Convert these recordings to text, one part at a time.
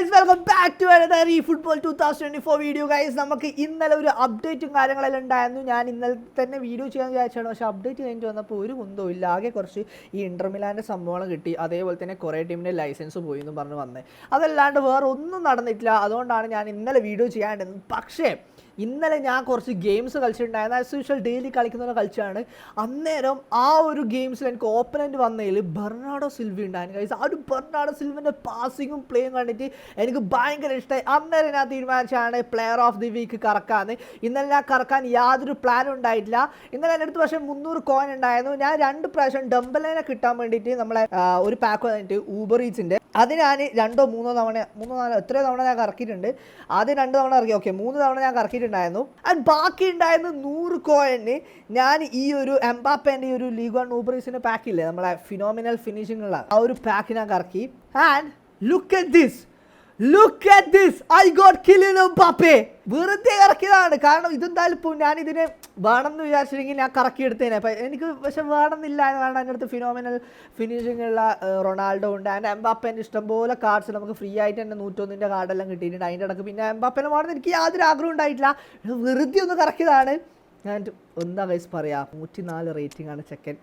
Guys welcome back to another ഈ football two thousand twenty four video guys നമുക്ക് ഇന്നലെ ഒരു അപ്ഡേറ്റും കാര്യങ്ങളെല്ലാം ഉണ്ടായിരുന്നു. ഞാൻ ഇന്നലെ തന്നെ വീഡിയോ ചെയ്യാൻ വിചാരിച്ചാണ്. പക്ഷേ അപ്ഡേറ്റ് കഴിഞ്ഞിട്ട് വന്നപ്പോൾ ഒരു കുന്തവും ഇല്ല. ആകെ കുറച്ച് ഈ ഇന്റർമിലാന്റെ സംഭവങ്ങൾ കിട്ടി. അതേപോലെ തന്നെ കുറേ ടീമിന്റെ ലൈസൻസ് പോയി എന്ന് പറഞ്ഞ് വന്നേ. അതല്ലാണ്ട് വേറെ ഒന്നും നടന്നിട്ടില്ല. അതുകൊണ്ടാണ് ഞാൻ ഇന്നലെ വീഡിയോ ചെയ്യാണ്ടിരുന്നത്. പക്ഷേ ഇന്നലെ ഞാൻ കുറച്ച് ഗെയിംസ് കളിച്ചിട്ടുണ്ടായിരുന്നു. ആസ് യൂഷ്വൽ ഡെയിലി കളിക്കുന്ന കളിച്ചാണ്. അന്നേരം ആ ഒരു ഗെയിംസിൽ എനിക്ക് ഓപ്പണന്റ് വന്നതിൽ ബെർണാഡോ സിൽവി ഉണ്ടായിരുന്നു. കഴിച്ചു ആ ഒരു ബെർണാഡോ സിൽവിന്റെ പാസിങ്ങും പ്ലേയും കണ്ടിട്ട് എനിക്ക് ഭയങ്കര ഇഷ്ടമായി അന്നേരം ഞാൻ തീരുമാനിച്ചാണ് പ്ലെയർ ഓഫ് ദി വീക്ക് കറക്കാന്ന്. ഇന്നലെ ഞാൻ കറക്കാൻ യാതൊരു പ്ലാനും ഉണ്ടായിട്ടില്ല. ഇന്നലെ എന്റെ അടുത്ത് പക്ഷേ മുന്നൂറ് കോയിൻ ഉണ്ടായിരുന്നു. ഞാൻ രണ്ട് പ്രാവശ്യം ഡംബലിനെ കിട്ടാൻ വേണ്ടിയിട്ട് നമ്മളെ ഒരു പാക്ക് വന്നിട്ട് ഊബർ ഈച്ചിന്റെ അത് ഞാൻ രണ്ടോ മൂന്നോ തവണ മൂന്നോ നാലോ എത്രയോ തവണ ഞാൻ കറക്കിയിട്ടുണ്ട്. ആദ്യം രണ്ട് തവണ ഇറക്കി. ഓക്കെ മൂന്ന് തവണ ഞാൻ കറക്കിയിട്ടുണ്ടായിരുന്നു ആൻഡ് ബാക്കി ഉണ്ടായിരുന്ന നൂറ് കോയിന് ഞാൻ ഈ ഒരു എംബാപ്പേന്റെ ഈ ഒരു ലീഗ് വൺ ഊബറീസിന്റെ പാക്കില്ലേ നമ്മളെ ഫിനോമിനൽ ഫിനിഷിംഗ് ഉള്ള ആ ഒരു പാക്ക് ഞാൻ കറക്കി. And look at this look at this I got Kylian Mbappe വെറുതെ ഇറക്കിയതാണ്. കാരണം ഇതെന്തായാലും ഇപ്പോൾ ഞാൻ ഇതിനെ വേണമെന്ന് വിചാരിച്ചില്ലെങ്കിൽ ഞാൻ കറക്കി എടുത്തേനെ. അപ്പം എനിക്ക് പക്ഷെ വേണമെന്നില്ല എന്ന് കാരണം എന്റെ അടുത്ത് ഫിനോമിനൽ ഫിനിഷിംഗ് ഉള്ള റൊണാൾഡോ ഉണ്ട്. ആൻഡ് എംബാപ്പേന്റെ ഇഷ്ടംപോലെ കാർഡ്സ് നമുക്ക് ഫ്രീ ആയിട്ട് തന്നെ നൂറ്റൊന്നിന്റെ കാർഡെല്ലാം കിട്ടിയിട്ടുണ്ട്. അതിന്റെ ഇടയ്ക്ക് പിന്നെ എംബാപ്പേനെ വേണമെന്ന് എനിക്ക് യാതൊരു ആഗ്രഹം ഉണ്ടായിട്ടില്ല. വെറുതെ ഒന്ന് കറക്കിയതാണ്. ഞാൻ എന്താ വയസ്സ് പറയാം? നൂറ്റി നാല് റേറ്റിംഗ് ആണ് ചെക്കൻ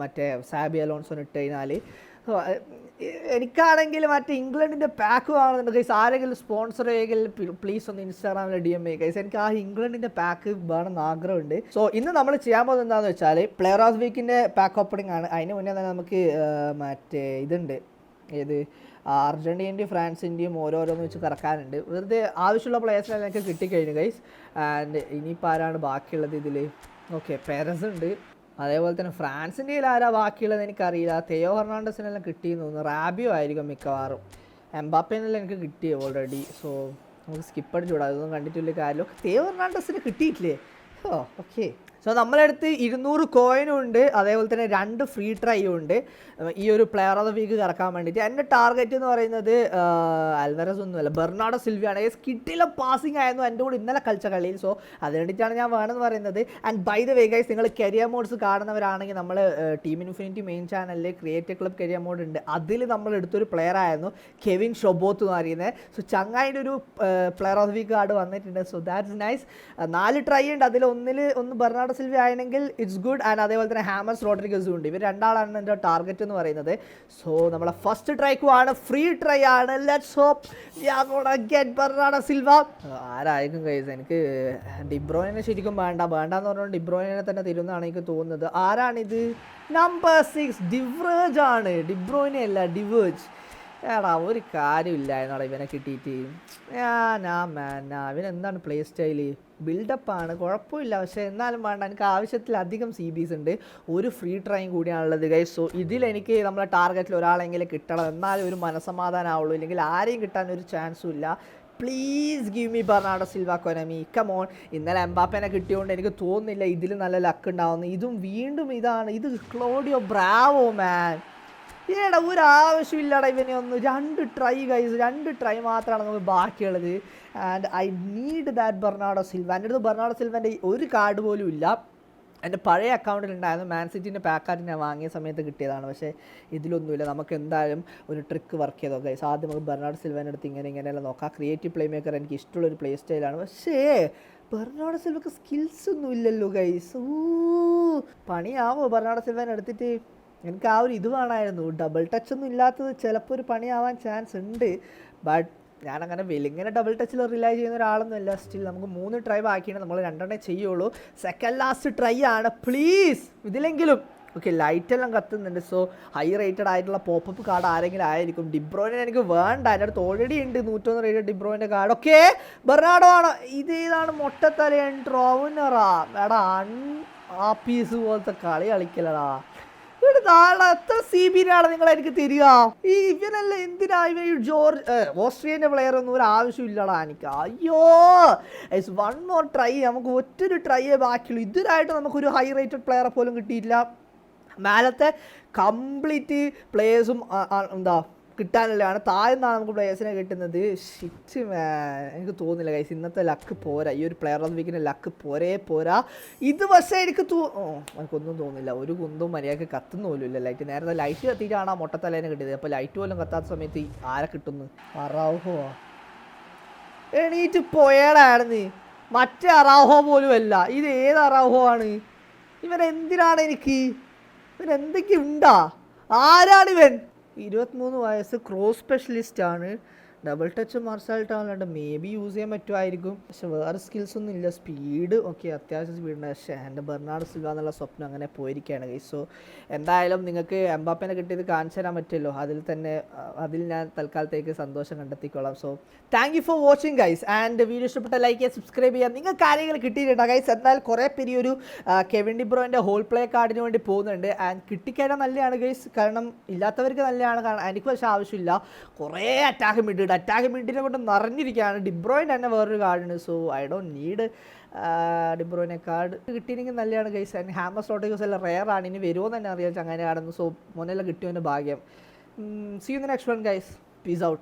മറ്റേ സാബി അലോൺസോൺ ഇട്ട് കഴിഞ്ഞാൽ എനിക്കാണെങ്കിൽ മറ്റേ ഇംഗ്ലണ്ടിന്റെ പാക്ക് വാങ്ങുന്നുണ്ട് കൈസ് ആരെങ്കിലും സ്പോൺസർ ചെയ്യുമെങ്കിൽ പ്ലീസ് ഒന്ന് ഇൻസ്റ്റാഗ്രാമിൽ ഡി എം കൈസ് എനിക്ക് ആ ഇംഗ്ലണ്ടിന്റെ പാക്ക് വേണമെന്ന് ആഗ്രഹമുണ്ട്. സോ ഇന്ന് നമ്മൾ ചെയ്യാൻ പോകുന്നത് എന്താണെന്ന് വെച്ചാൽ പ്ലെയർ ഓഫ് വീക്കിന്റെ പാക്ക് ഓപ്പണിംഗ് ആണ്. അതിന് മുന്നേ തന്നെ നമുക്ക് മറ്റേ ഇതുണ്ട്. ഏത്? അർജന്റീനന്റെയും ഫ്രാൻസിന്റെയും ഓരോരോന്ന് വെച്ച് കറക്കാനുണ്ട്. വെറുതെ ആവശ്യമുള്ള പ്ലേയേഴ്സിനെ എനിക്ക് കിട്ടിക്കഴിഞ്ഞു ഗൈസ് ആൻഡ് ഇനിയിപ്പോൾ ആരാണ് ബാക്കിയുള്ളത് ഇതിൽ ഓക്കെ പെരസ് ഉണ്ട്. അതേപോലെ തന്നെ ഫ്രാൻസിന്റെ ആരാ ബാക്കിയുള്ളത് എനിക്കറിയില്ല. തെയോ ഹെർണാണ്ടസിനെല്ലാം കിട്ടിയെന്ന് തോന്നുന്നു. റാബിയോ ആയിരിക്കും മിക്കവാറും. എംബാപ്പേനെല്ലാം എനിക്ക് കിട്ടി ഓൾറെഡി സോ നമുക്ക് സ്കിപ്പ് അടിച്ചുകൂടാ. അതൊന്നും കണ്ടിട്ടില്ല കാര്യമൊക്കെ തെയോ ഹെർണാണ്ടസിന് കിട്ടിയിട്ടില്ലേ? ഓ ഓക്കെ സോ നമ്മളടുത്ത് ഇരുന്നൂറ് കോയിനും ഉണ്ട് അതേപോലെ തന്നെ രണ്ട് ഫ്രീ ട്രൈയും ഉണ്ട്. ഈ ഒരു പ്ലെയർ ഓഫ് ദ വീക്ക് കറക്കാൻ വേണ്ടിയിട്ട്. എന്റെ ടാർഗറ്റ് എന്ന് പറയുന്നത് അൽവരസ് ഒന്നുമല്ല ബെർണാഡോ സിൽവിയാണ്. ഏസ് കിട്ടിയില്ല പാസിംഗ് ആയിരുന്നു എന്റെ കൂടെ ഇന്നലെ കളിച്ച കളിയിൽ. സോ അതിന് വേണ്ടിയിട്ടാണ് ഞാൻ വേണമെന്ന് പറയുന്നത്. And by the way guys നിങ്ങൾ കരിയർ മോഡ്സ് കാണുന്നവരാണെങ്കിൽ നമ്മൾ ടീം ഇൻഫിനിറ്റി മെയിൻ ചാനലിൽ ക്രിയേറ്റീവ് ക്ലബ് കരിയർ മോഡ് ഉണ്ട്. അതിൽ നമ്മൾ എടുത്തൊരു പ്ലെയർ ആയിരുന്നു കെവിൻ ഷൊബോത്ത് എന്ന് പറയുന്നത്. സോ ചങ്ങായിന്റെ ഒരു player of the week card വന്നിട്ടുണ്ട്. സോ ദാറ്റ്സ് നൈസ് നാല് ട്രൈ ഉണ്ട്. അതിൽ ഒന്നിൽ ഒന്ന് ബെർണാഡോ സിൽവി ആണെങ്കിൽ ഇറ്റ്സ് ഗുഡ് ആൻഡ് അതേപോലെ തന്നെ ഹാമസ് റോഡ്രിഗസും ഉണ്ട്. ഇവർ രണ്ടാളാണ് എന്റെ ടാർഗറ്റ് എന്ന് പറയുന്നത്. സോ നമ്മളെ ഫസ്റ്റ് ട്രൈക്കും ആണ്. ഫ്രീ ട്രൈ ആണ്. Let's hope get Bernardo Silva. ആരായിരിക്കും കൈസ് എനിക്ക് ഡിബ്രോയിനെ ശരിക്കും വേണ്ട. വേണ്ട എന്ന് പറഞ്ഞുകൊണ്ട് ഡിബ്രോയിനെ തന്നെ തരുന്നതാണ് എനിക്ക് തോന്നുന്നത്. ആരാണിത്? നമ്പർ സിക്സ് ഡിവ്രേജ് ആണ്. ഡിബ്രോയിനെ അല്ല ഡിവേജ് എടാ ഒരു കാര്യമില്ലായിരുന്നോടാ ഇവനെ കിട്ടിയിട്ട്. ഞാനാ മാനാ ഇവൻ എന്താണ് പ്ലേ സ്റ്റൈൽ ബിൽഡപ്പാണ് കുഴപ്പമില്ല. പക്ഷേ എന്നാലും വേണ്ട എനിക്ക് ആവശ്യത്തിലധികം സി ബീസ് ഉണ്ട്. ഒരു ഫ്രീ ട്രൈം കൂടിയാണുള്ളത് ഗൈസ് സോ ഇതിലെനിക്ക് നമ്മളെ ടാർഗറ്റിൽ ഒരാളെങ്കിലും കിട്ടണം. എന്നാലും ഒരു മനസമാധാനമാവുള്ളൂ ഇല്ലെങ്കിൽ ആരെയും കിട്ടാൻ ഒരു ചാൻസും ഇല്ല. Please give me Bernardo Silva Konami come on ഇന്നലെ എംബാപ്പനെ കിട്ടിയതുകൊണ്ട് എനിക്ക് തോന്നുന്നില്ല ഇതിൽ നല്ല ലക്ക് ഉണ്ടാവുന്നു ഇതും വീണ്ടും ഇതാണ്. ഇത് ക്ലോഡിയോ ബ്രാവോ മാൻ ഏടാ ഒരു ആവശ്യമില്ലടാ ഇവനെ ഒന്ന്. രണ്ട് ട്രൈ കൈസ് രണ്ട് ട്രൈ മാത്രമാണ് നമുക്ക് ബാക്കിയുള്ളത്. And I need that Bernardo Silva എന്റെ അടുത്ത് ബെർണാഡോ സിൽവന്റെ ഒരു കാർഡ് പോലും ഇല്ല. എന്റെ പഴയ അക്കൗണ്ടിൽ ഉണ്ടായിരുന്നു മാൻ സിറ്റിന്റെ പാക്കാർഡ് ഞാൻ വാങ്ങിയ സമയത്ത് കിട്ടിയതാണ്. പക്ഷേ ഇതിലൊന്നുമില്ല. നമുക്ക് എന്തായാലും ഒരു ട്രിക്ക് വർക്ക് ചെയ്തോ ഗൈസ് ആദ്യം നമുക്ക് ബെർണാഡോ സിൽവന്റെ അടുത്ത് ഇങ്ങനെ ഇങ്ങനെയെല്ലാം നോക്കാം. ക്രിയേറ്റീവ് പ്ലേ മേക്കർ എനിക്ക് ഇഷ്ടമുള്ളൊരു പ്ലേ സ്റ്റൈലാണ് പക്ഷേ ബെർണാഡോ സിൽവക്ക് സ്കിൽസ് ഒന്നും ഇല്ലല്ലോ ഗൈസ് പണിയാവോ ബെർണാഡോ സിൽവൻ എടുത്തിട്ട്? എനിക്ക് ആ ഒരു ഇത് വേണമായിരുന്നു. ഡബിൾ ടച്ച് ഒന്നും ഇല്ലാത്തത് ചിലപ്പോൾ ഒരു പണിയാവാൻ ചാൻസ് ഉണ്ട്. ബട്ട് ഞാനങ്ങനെ വെലിങ്ങനെ ഡബിൾ ടച്ചിൽ റിലൈ ചെയ്യുന്ന ഒരാളൊന്നുമല്ല സ്റ്റിൽ നമുക്ക് മൂന്ന് ട്രൈ ബാക്കിയാണ്. നമ്മൾ രണ്ടെണ്ണേ ചെയ്യുള്ളൂ. സെക്കൻഡ് ലാസ്റ്റ് ട്രൈ ആണ്. പ്ലീസ് ഇതിലെങ്കിലും. ഓക്കെ ലൈറ്റ് എല്ലാം കത്തുന്നുണ്ട്. സോ ഹൈ റേറ്റഡ് ആയിട്ടുള്ള പോപ്പപ്പ് കാർഡ് ആരെങ്കിലും ആയിരിക്കും. ഡിബ്രോയിനെ എനിക്ക് വേണ്ട. എന്റെ അടുത്ത് ഓൾറെഡി ഉണ്ട് നൂറ്റൊന്ന് റേറ്റഡ് ഡിബ്രോയിന്റെ കാർഡ് ഓക്കെ ബെർണാഡോ ആണ്. ഇത് ഏതാണ് മൊട്ടത്തലയൻ ട്രോവിനറാ എടാ അൺ ആ പീസ് പോലത്തെ കളി കളിക്കലടാ. ഇവിടെ എനിക്ക് തരിക? ഈ ഇവനല്ല എന്തിനാ ഇവ ജോർജ് ഏ, ഓസ്ട്രിയന്റെ പ്ലെയർ ഒന്നും ഒരു ആവശ്യമില്ലടാ എനിക്ക്. അയ്യോ! വൺ മോർ ട്രൈ നമുക്ക് ഒറ്റൊരു ട്രൈയേ ബാക്കിയുള്ളൂ. ഇതിനായിട്ട് നമുക്കൊരു ഹൈ റേറ്റഡ് പ്ലെയറെ പോലും കിട്ടിയിട്ടില്ല. മേലത്തെ കംപ്ലീറ്റ് പ്ലേയേഴ്സും എന്താ കിട്ടാനുള്ളതാണ് താഴ്ന്നാണ് നമുക്ക് പ്ലേയേഴ്സിനെ കിട്ടുന്നത്. ഷിറ്റ് എനിക്ക് തോന്നുന്നില്ല കൈസ് ഇന്നത്തെ ലക്ക് പോരാ. ഈ ഒരു പ്ലെയർ ഓഫ് വീക്കിന് ലക്ക് പോരേ പോരാ. ഇത് പക്ഷേ എനിക്ക് തോ എനിക്കൊന്നും തോന്നുന്നില്ല. ഒരു കുന്തും മര്യാദയ്ക്ക് കത്തുന്ന പോലും ഇല്ല. ലൈറ്റ് നേരത്തെ ലൈറ്റ് കത്തിയിട്ടാണ് ആ മൊട്ടത്തലേനെ കിട്ടിയത്. അപ്പോൾ ലൈറ്റ് പോലും കത്താത്ത സമയത്ത് ആരെ കിട്ടുന്നു? അറാഹോ. എണീറ്റ് പോയേടായിരുന്നു മറ്റേ അറാഹോ പോലും അല്ല. ഇത് ഏത് അറാഹോ ആണ്? ഇവൻ എന്തിനാണ് എനിക്ക്? ഇവൻ എന്തൊക്കെ ഉണ്ടാ ആരാണ് ഇവൻ ഇരുപത്തിമൂന്ന് വയസ്സ് ക്രോസ് സ്പെഷ്യലിസ്റ്റ് ആണ് ഡബിൾ ടച്ച് മാർസാൾട്ട് ആവുന്നുണ്ട് മേ ബി യൂസ് ചെയ്യാൻ പറ്റുമായിരിക്കും. പക്ഷെ വേറെ സ്കിൽസ് ഒന്നും ഇല്ല. സ്പീഡ് ഓക്കെ അത്യാവശ്യം സ്പീഡുണ്ട് പക്ഷേ എന്റെ ബെർണാഡ് സിൽവ എന്നുള്ള സ്വപ്നം അങ്ങനെ പോയിരിക്കുകയാണ് കൈ സോ എന്തായാലും നിങ്ങൾക്ക് എംബാപ്പനെ കിട്ടിയത് കാണിച്ചു തരാൻ പറ്റുമല്ലോ. അതിൽ തന്നെ അതിൽ ഞാൻ തൽക്കാലത്തേക്ക് സന്തോഷം കണ്ടെത്തിക്കോളാം. So thank you for watching guys and video ഇഷ്ടപ്പെട്ട ലൈക്ക് ചെയ്യുക സബ്സ്ക്രൈബ് ചെയ്യുക. നിങ്ങൾ കാര്യങ്ങൾ കിട്ടിയിട്ടുണ്ട് ഗൈസ് എന്നാൽ കുറേ പേര് ഒരു കെവിൻ ഡിബ്രോന്റെ ഹോൾ പ്ലേ കാർഡിന് വേണ്ടി പോകുന്നുണ്ട്. ആൻഡ് കിട്ടിക്കഴിഞ്ഞാൽ നല്ലതാണ് ഗൈസ് കാരണം ഇല്ലാത്തവർക്ക് നല്ലതാണ്. കാരണം എനിക്ക് പക്ഷേ ആവശ്യമില്ല. കുറേ അറ്റാക്ക് മിഡ് അറ്റാക്ക് മിഡിനെ കൊണ്ട് നിറഞ്ഞിരിക്കുകയാണ്. ഡിബ്രോയിൻ തന്നെ വേറൊരു കാർഡുണ്ട് സോ ഐ ഡോണ്ട് നീഡ് ഡിബ്രോയിനെ കാർഡ് കിട്ടിയിരിക്കും നല്ലതാണ് ഗൈസ് ആൻഡ് ഹാമർ സ്ലോട്ടേഴ്സ് എല്ലാം റെയർ ആണ്. ഇനി വരുമോ തന്നെ അറിയാം അങ്ങനെ കാർഡെന്ന് സോ മുന്നെല്ലാം കിട്ടിയതിന്റെ ഭാഗ്യം. See you next one guys peace out